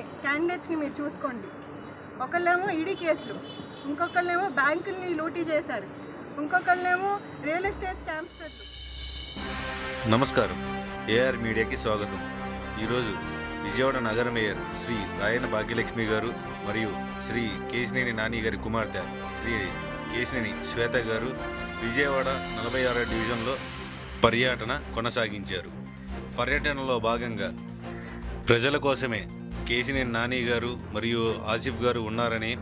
క్యాండిడేట్స్ని మీరు చూసుకోండి. ఒకళ్ళేమో ఈడీ కేసులు ఇంకొకళ్ళేమో బ్యాంకుల్ని లూటీ చేశారు ఇంకొకళ్ళేమో రియల్ ఎస్టేట్ స్కామ్స్టర్లు నమస్కారం. ఏఆర్ మీడియాకి స్వాగతం. ఈరోజు విజయవాడ నగర మేయర్ శ్రీ రాయన భాగ్యలక్ష్మి గారు మరియు శ్రీ కేసినేని నాని గారి కుమార్తె శ్రీ కేసినేని శ్వేత గారు విజయవాడ నలభై ఆరో డివిజన్లో పర్యటన కొనసాగించారు. పర్యటనలో భాగంగా ప్రజల కోసమే కేసినేని నాని గారు మరియు ఆసిఫ్ గారు ఉన్నారని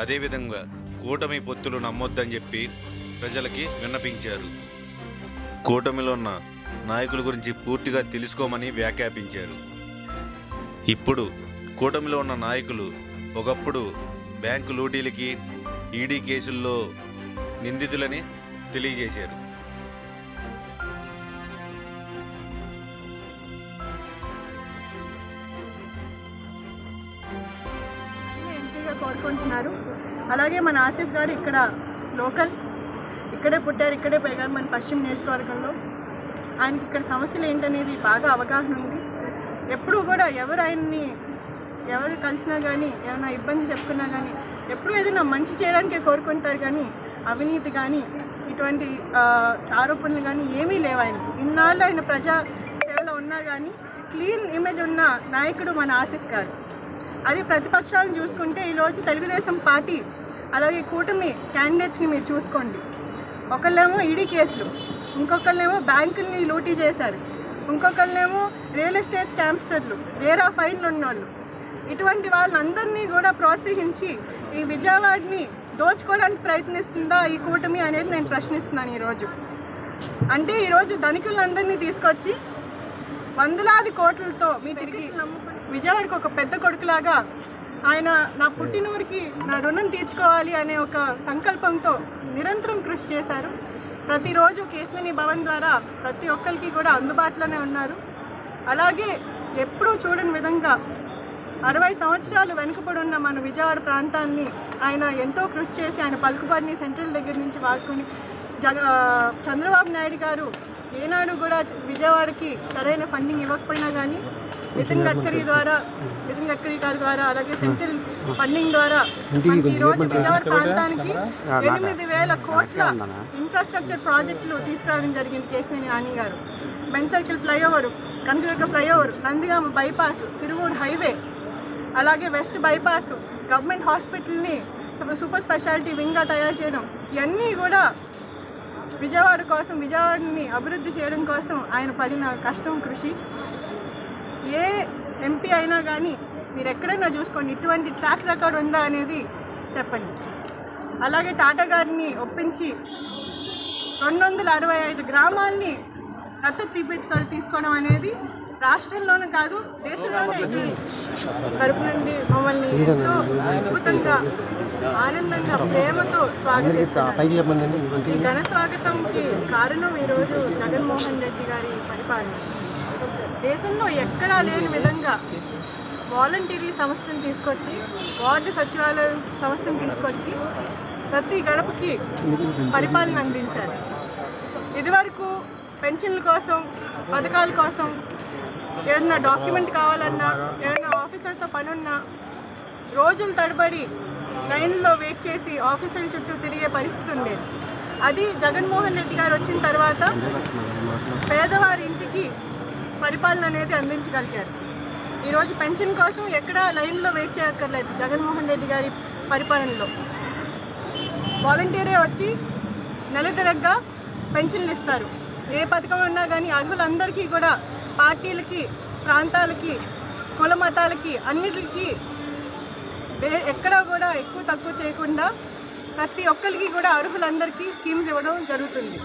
అదేవిధంగా కూటమి పొత్తులు నమ్మొద్దని చెప్పి ప్రజలకి విన్నపించారు. కూటమిలో ఉన్న నాయకుల గురించి పూర్తిగా తెలుసుకోమని వ్యాఖ్యాపించారు. ఇప్పుడు కూటమిలో ఉన్న నాయకులు ఒకప్పుడు బ్యాంకు లూటీలకి ఈడీ కేసుల్లో నిందితులని తెలియజేశారు. కోరుకుంటున్నారు. అలాగే మన ఆసిఫ్ గారు ఇక్కడ లోకల్. ఇక్కడే పుట్టారు ఇక్కడే పెరిగారు మన పశ్చిమ నియోజకవర్గంలో. ఆయనకి ఇక్కడ సమస్యలు ఏంటనేది బాగా అవగాహన ఉంది. ఎప్పుడూ కూడా ఎవరు ఆయన్ని ఎవరు కలిసినా కానీ ఏమైనా ఇబ్బంది చెప్పుకున్నా కానీ ఎప్పుడూ ఏదైనా మంచి చేయడానికే కోరుకుంటారు కానీ అవినీతి కానీ ఇటువంటి ఆరోపణలు కానీ ఏమీ లేవు ఆయన ఇన్నాళ్ళు ఆయన ప్రజా సేవలో ఉన్నా కానీ క్లీన్ ఇమేజ్ ఉన్న నాయకుడు మన ఆసిఫ్ గారు. అది ప్రతిపక్షాలను చూసుకుంటే ఈరోజు తెలుగుదేశం పార్టీ అలాగే కూటమి క్యాండిడేట్స్ని మీరు చూసుకోండి. ఒకళ్ళేమో ఈడీ కేసులు ఇంకొకళ్ళేమో బ్యాంకుల్ని లూటీ చేశారు ఇంకొకళ్ళేమో రియల్ ఎస్టేట్ స్కామ్స్టర్లు వేరే ఫైన్లు ఉన్నోళ్ళు. ఇటువంటి వాళ్ళందరినీ కూడా ప్రోత్సహించి ఈ విజయవాడని దోచుకోవడానికి ప్రయత్నిస్తుందా ఈ కూటమి అనేది నేను ప్రశ్నిస్తున్నాను ఈరోజు. అంటే ఈరోజు ధనికులందరినీ తీసుకొచ్చి వందలాది కోట్లతో మీ తిరిగి విజయవాడకి ఒక పెద్ద కొడుకులాగా ఆయన నా పుట్టినూరికి నా రుణం తీర్చుకోవాలి అనే ఒక సంకల్పంతో నిరంతరం కృషి చేశారు. ప్రతిరోజు కేశిని భవన్ ద్వారా ప్రతి ఒక్కరికి కూడా అందుబాటులోనే ఉన్నారు. అలాగే ఎప్పుడూ చూడని విధంగా అరవై సంవత్సరాలు వెనుకబడి ఉన్న మన విజయవాడ ప్రాంతాన్ని ఆయన ఎంతో కృషి చేసి ఆయన పలుకుబడిని సెంట్రల్ దగ్గర నుంచి వాడుకొని జగ చంద్రబాబు నాయుడు గారు ఏనాడు కూడా విజయవాడకి సరైన ఫండింగ్ ఇవ్వకపోయినా కానీ నితిన్ గడ్కరీ ద్వారా నితిన్ గడ్కరీ గారి ద్వారా అలాగే సెంట్రల్ ఫండింగ్ ద్వారా మనకి ఈ రోజు విజయవాడ ప్రాంతానికి ఎనిమిది వేల కోట్ల ఇన్ఫ్రాస్ట్రక్చర్ ప్రాజెక్టులు తీసుకురావడం జరిగింది Kesineni Nani garu. Benz Circle flyover Kanakadurga flyover Nandigama bypass Tiruvuru highway అలాగే వెస్ట్ బైపాస్ గవర్నమెంట్ హాస్పిటల్ని సూపర్ సూపర్ స్పెషాలిటీ వింగ్గా తయారు చేయడం ఇవన్నీ కూడా విజయవాడ కోసం విజయవాడని అభివృద్ధి చేయడం కోసం ఆయన పడిన కష్టం కృషి. ఏ ఎంపీ అయినా కానీ మీరు ఎక్కడైనా చూసుకోండి ఇటువంటి ట్రాక్ రికార్డ్ ఉందా అనేది చెప్పండి. అలాగే టాటా గారిని ఒప్పించి రెండు వందల అరవై ఐదు గ్రామాల్ని దత్తత తీపించుకొని తీసుకోవడం అనేది రాష్ట్రంలోనే కాదు దేశంలోనే తరపు నుండి మమ్మల్ని ఎంతో అద్భుతంగా ఆనందంగా ప్రేమతో స్వాగతిస్తారు ఈ ఘన స్వాగతంకి కారణం ఈరోజు జగన్మోహన్ రెడ్డి గారి పరిపాలన. దేశంలో ఎక్కడా లేని విధంగా వాలంటీరీ సంస్థను తీసుకొచ్చి వార్డు సచివాలయ సంస్థను తీసుకొచ్చి ప్రతి గడపకి పరిపాలన అందించారు. ఇదివరకు పెన్షన్ల కోసం పథకాల కోసం ఏదైనా డాక్యుమెంట్ కావాలన్నా ఏదైనా ఆఫీసర్తో పనున్నా రోజులు తడబడి లైన్లో వెయిట్ చేసి ఆఫీసుల చుట్టూ తిరిగే పరిస్థితి ఉండేది. అది జగన్మోహన్ రెడ్డి గారు వచ్చిన తర్వాత పేదవారి ఇంటికి పరిపాలన అనేది అందించగలిగారు. ఈరోజు పెన్షన్ కోసం ఎక్కడ లైన్లో వెయిట్ చేయక్కర్లేదు జగన్మోహన్ రెడ్డి గారి పరిపాలనలో. వాలంటీరే వచ్చి నెల తిరగ్గా పెన్షన్లు ఇస్తారు. ఏ పథకం ఉన్నా కానీ అర్హులందరికీ కూడా పార్టీలకి ప్రాంతాలకి కుల మతాలకి అన్నిటికీ ఎక్కడా కూడా ఎక్కువ తక్కువ చేయకుండా ప్రతి ఒక్కరికి కూడా అర్హులందరికీ స్కీమ్స్ ఇవ్వడం జరుగుతుంది.